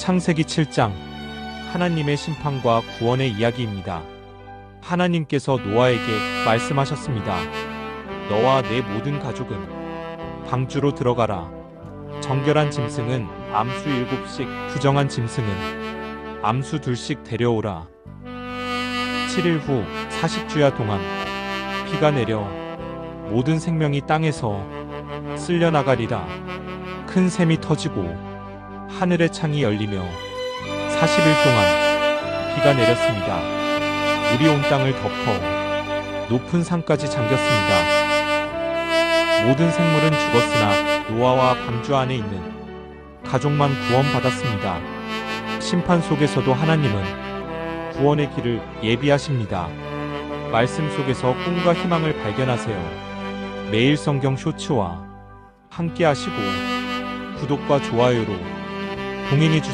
창세기 7장 하나님의 심판과 구원의 이야기입니다. 하나님께서 노아에게 말씀하셨습니다. 너와 내 모든 가족은 방주로 들어가라. 정결한 짐승은 암수 일곱씩, 부정한 짐승은 암수 둘씩 데려오라. 7일 후 40주야 동안 비가 내려 모든 생명이 땅에서 쓸려 나가리라. 큰 샘이 터지고 하늘의 창이 열리며 40일 동안 비가 내렸습니다. 물이 온 땅을 덮어 높은 산까지 잠겼습니다. 모든 생물은 죽었으나 노아와 방주 안에 있는 가족만 구원받았습니다. 심판 속에서도 하나님은 구원의 길을 예비하십니다. 말씀 속에서 꿈과 희망을 발견하세요. 매일 성경 쇼츠와 함께 하시고 구독과 좋아요로 동행해 주세요.